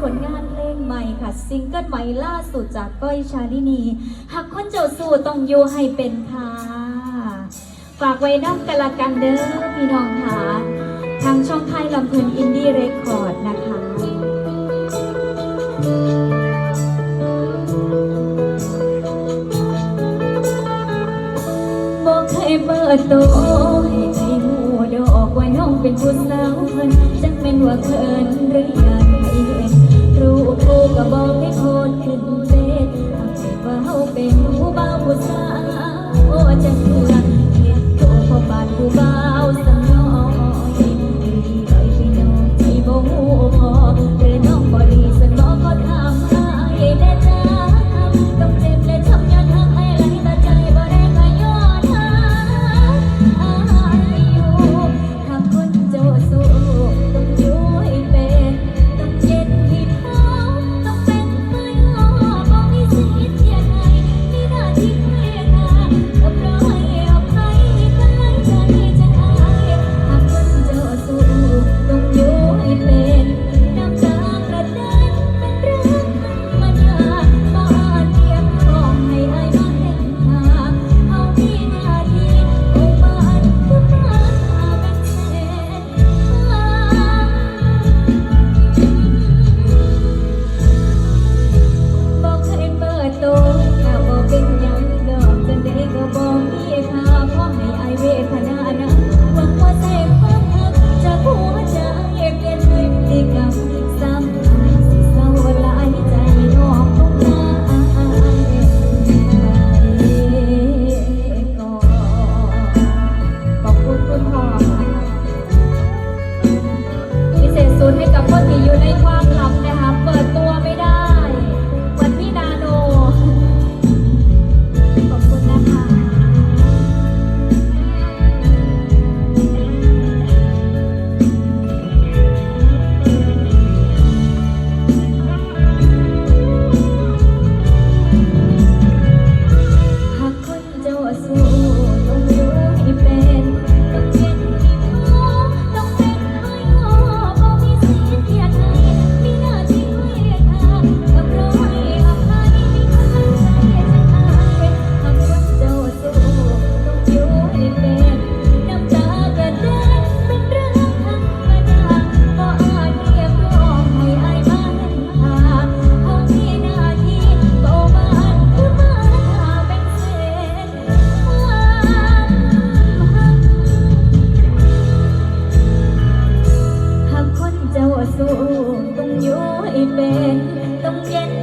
ผลงานเพลงใหม่ค่ะ ซิงเกิลใหม่ล่าสุดจากก้อยชาลินีหากคนเจ้าสู่ต้องอยู่ให้เป็นค่ะฝากไว้นอกกันละกันเด้อพี่น้องค่ะทางช่องไทยลำเพลินอินดี้เรคคอร์ดนะคะบอกเคยเปิดตัวให้ใครหูดอกว่าน้องเป็นผู้สาวเพิ่นจังเป็นว่าเพิ่นหรือยัง about it. สู้ต้องอยู่ให้เป็นต้องเย็น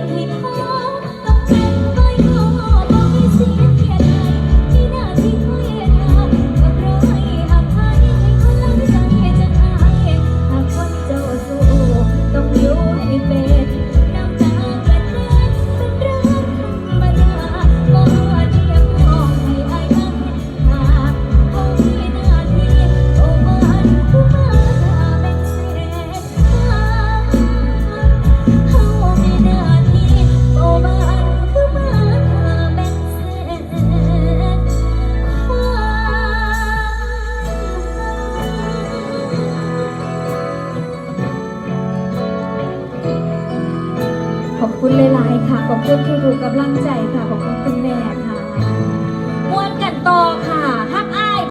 ขอบคุณหลายๆค่ะ ขอบคุณทุกๆกำลังใจค่ะ ขอบคุณคุณแม่ค่ะมวนกันต่อค่ะ